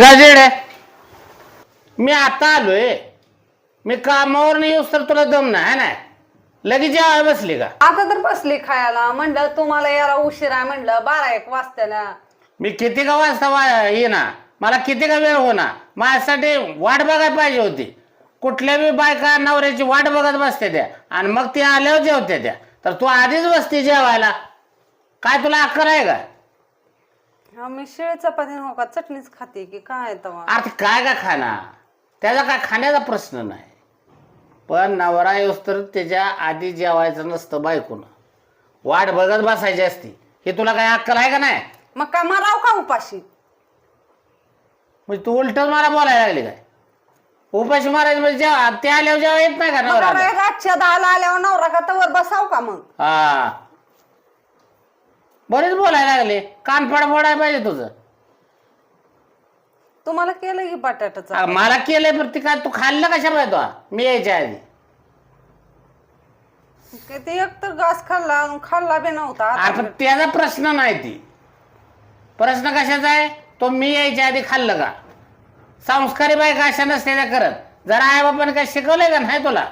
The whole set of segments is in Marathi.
आहे जेड मी आता आलोय. मी कामावर नाही येऊस तर तुला दम नाही है ना? लगेच जेवाय बसली का? आता तर बसली खायला. म्हणलं तुम्हाला याला उशीर आहे म्हणलं बारा एक वाजताला मी किती का वाजता वा ये ना मला किती का वेळ होणार माझ्यासाठी वाट बघायला पाहिजे होती. कुठल्या बी बायका नवऱ्याची वाट बघत बसते त्या. आणि मग ती आल्यावर जेवते त्या. तर तू आधीच बसते जेवायला. काय तुला अक्कल आहे का? हा मी शिळे चपाती हो का? चटणीच खाते की काय तवा? अरे ते काय का खाना? त्याचा काय खाण्याचा प्रश्न नाही. पण नवरा येऊस तर त्याच्या आधी जेवायचं नसतं बायकून. वाट बघत बसायची असती. हे तुला काय अक्कल आहे का नाही? मग काय मराव का उपाशी? म्हणजे तू उलट मला बोलायला लागली काय? उपाशी मारायचं म्हणजे जेव्हा ते आल्यावर जेव्हा येत नाही का मग नवरा काय रातच्या दहाला आल्यावर नवरा का तवर बसाव का मग? हा. बरेच बोलायला लागले. कानफड फोडायला पाहिजे तुझं. तुम्हाला केलं की बटाट्याचं आ, मला केलंय पण ते काय तू खाल्लं कशा पाहिजे तू? मी यायच्या आधी. ते एक तर घास खाल्ला खाल्ला बी नव्हता. आता त्याचा प्रश्न नाही ती. प्रश्न कशाचा आहे? तो मी यायच्या आधी खाल्लं का? संस्कारी बायका अशा नसते त्या करत? जरा आई बापाने काय शिकवलंय का नाही तुला?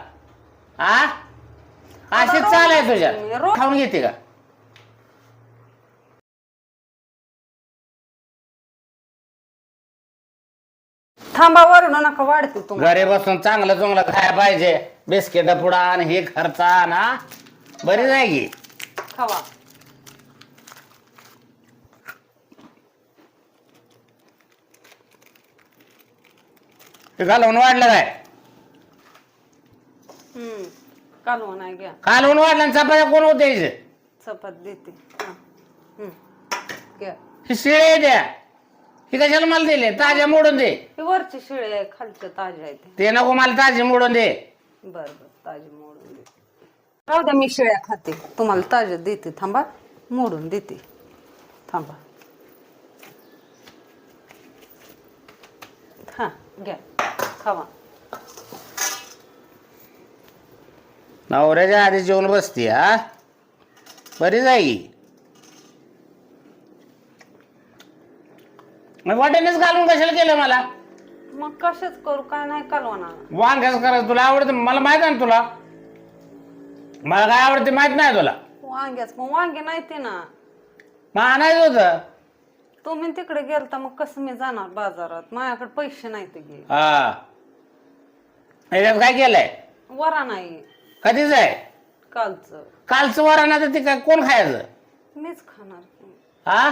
आ? अशीच चाल आहे तुझ्या. रोज- खाऊन घेते का? थांबा वरून नका वाढते तुम्हाला? घरी बसून चांगलं चांगलं खायला पाहिजे. बिस्किट पुडा आणि हे खर्चा ना बरी की खावा. ते घालवून वाढलं काय? हम्म कालवण नाही घ्या. घालवून वाढलं आणि चपात्या कोण होते चपात देते. हा. हम्म. घ्या. शिळे द्या ही कशाला मला दिले? ताज्या मोडून दे. ही वरची शिळे आहे खालच्या ताज्या आहे ते ते नको मला ताजे मोडून दे. बर बर ताजे मोडून देते राहू द्या मी शिळ्या खाते. तुम्हाला ताज्या देते थांबा. मोडून देते. थांबा. हा घ्या. खावा. नवऱ्याच्या आधी जेवण बसते हा? बरी जाई. मग वाटेनेच घालून कशाला केलं मला? मग कशाच करू? काय नाही कालवणार वांग्याच करायचं तुला आवडतं? मला माहीत आहे ना तुला. मला काय आवडते माहीत नाही तुला. वांग्याच? मग वांगे नाही ते ना. मग आणायचं होतं. तुम्ही तिकडे गेलता मग कसं मी जाणार बाजारात? माझ्याकडे पैसे नाही ते घे हा. याच्यात काय केलंय? वरा नाही. कधीच आहे? कालचं. कालचं वरण आता ते काय कोण खायचं? मीच खाणार की. हा?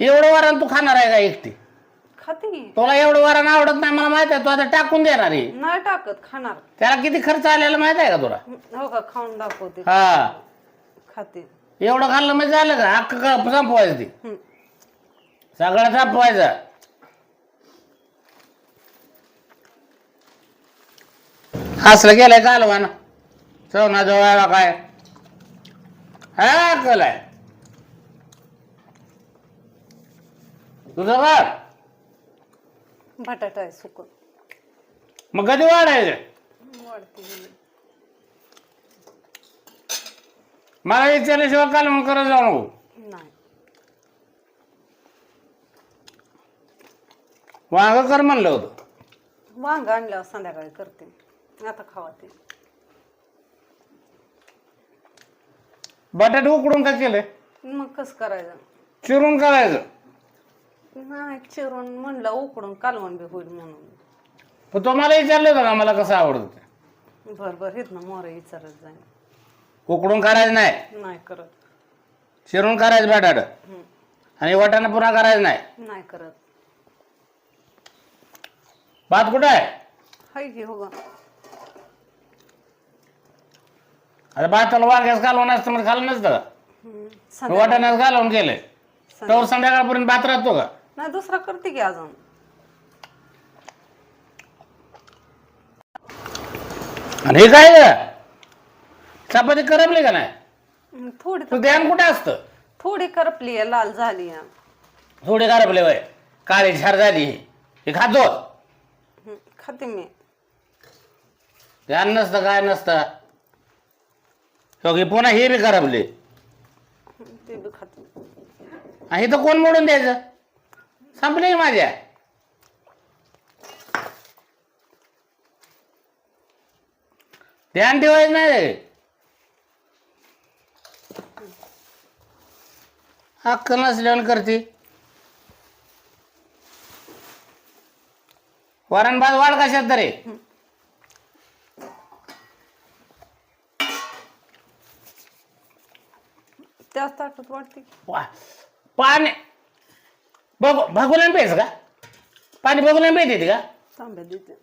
एवढं वरण तू खाणार आहे का एकटी? खाते की. तुला एवढं वरण आवडत नाही मला माहीत आहे तू आता टाकून देणार आहे. नाही टाकत खाणार. त्याला किती खर्च आलेला माहीत आहे का तुला? हो का खाऊन दाखवते. हा. खाते. एवढं खाल्लं म्हणजे झालं का? हक्क का संपवायचं ते. हम्म. सगळं संपवायचं. हसलं गेलंय कालवान. चवना जवळ काय? हा अक्कल तुझं बटाटा आहे सुकून मग कधी वाढायचं? वाढते. मला विचारल्याशिवाय काल मग करत जाऊ नको. नाही. वांग कर म्हणलं होतं. वांग आणल्यावर संध्याकाळी करते. आता खावा ते बटाटे उकडून का केलंय मग कसं करायचं? चिरून करायचं. नाही चिरून म्हणलं उकडून कालवण बी होईल म्हणून. पण तो मला विचारलं होतं का मला कसं आवडत ते? बर बर हेत ना मोरे विचारत जाईन. उकडून करायचं नाही. नाही करत. चिरून करायचं बटाट. आणि वाटाणा पुन्हा करायचं नाही. नाही करत. भात कुठं आहे? हाय की हो ग. अरे भाताला वांग्यास घालवून असतं मग खाल्लं नसतं का. संध्याकाळी वाटाण्यास घालवून केलंय. तर संध्याकाळपर्यंत भात राहतो का? नाही दुसरा करते की अजून. आणि हे काय ग? चपाती करपली का नाही? हम्म, थोडी तू ध्यान कुठे असतं? थोडी करपली आहे लाल झाली आहे. थोडी करपले वय काळी झार झाली. ही. खातो हम्म, खाते मी. ध्यान नसतं काय नसतं. हो की पुन्हा हे बी करपले. हम्म, ते बी खाते आणि इथं कोण मोडून द्यायचं? संपले माझ्या ध्यान ठेवायचं नाही अक्कल नसल्यावर करते. वरणभात वाढ कशात तरी? जास्त आठवत वाटते वा- पाणी बघ भगुलन प्यायचं का? पाणी भगुलन प्यायते का? तांब्या देते.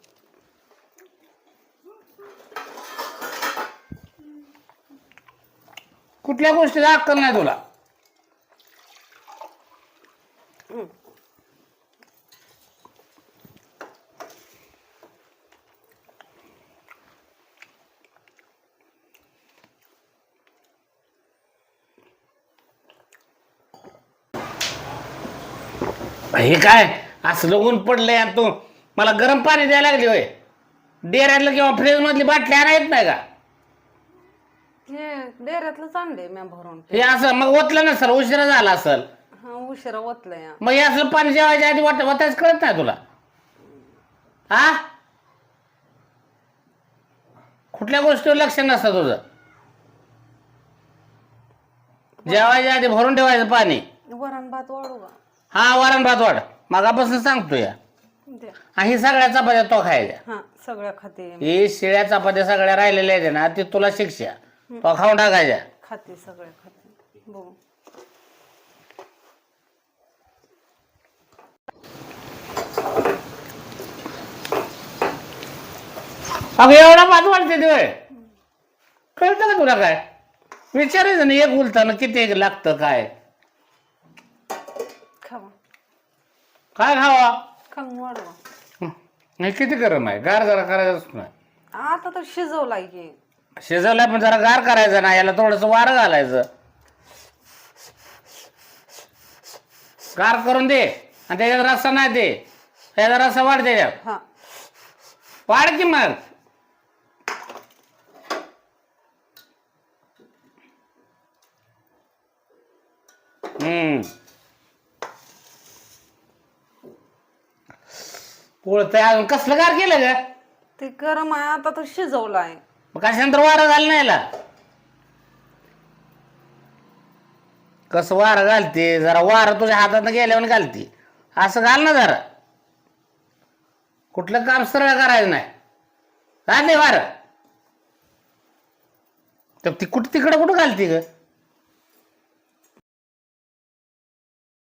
कुठल्या गोष्टीचा अक्कल नाही तुला? हे काय? असलं ऊन पडलंय आणि तू मला गरम पाणी द्यायला लागली होय. डेऱ्यातलं किंवा फ्रीज मधली बाटली आणा येत नाही का? हे म्या भरून हे असं मग ओतलं नसल उशिरा झाला असल. हा उशिरा ओतलंय. हा. मग हे असलं पाणी जेवायच्या आधी वाट वाटायच कळत नाही तुला. हा? कुठल्या गोष्टीवर लक्ष नसतं तुझं? जेवायच्या आधी भरून ठेवायचं पाणी. वरण भात वाढू का हा वरण भात वाढ. मगापासून सांगतो या द्या हा ही सगळ्या चपात्या तो खायच्या हा सगळ्या खाते. ही शिळ्या चपात्या सगळ्या राहिलेल्या आहेत ना ती तुला शिक्षा. तो खाऊन टाकायच्या खाते सगळ्या खाते. बघू. अगं एवढा भात वाढते ते होय? कळतं का तुला काय? विचारायचं ना एक बोलताना किती एक लागतं काय? खावा. काय खावा? खाऊन वाढवा. हं. हे किती गरम आहे? गार जरा करायचंच नाही आता तर शिजवलाय की. शिजवलाय पण जरा गार करायचं ना याला थोडस वारं घालायचं. गार करून दे आणि त्याच्यात रस्सा नाही दे. त्याचा रस्सा वाढ त्याच्यात. हा. वाढ की मग. हम्म. पोळतंय अजून कसलं गार केलं ग? ते गरम आहे आता तर शिजवलाय. मग कशानंतर वारं घाल नाही याला? कसं वारं घालते? जरा वारं तुझ्या हातात गेल्यावर घालते. असं घाल ना जरा. कुठलं काम सरळ करायचं नाही. घाल नाही वारं. तर ती कुठं तिकडं कुठं घालते ग?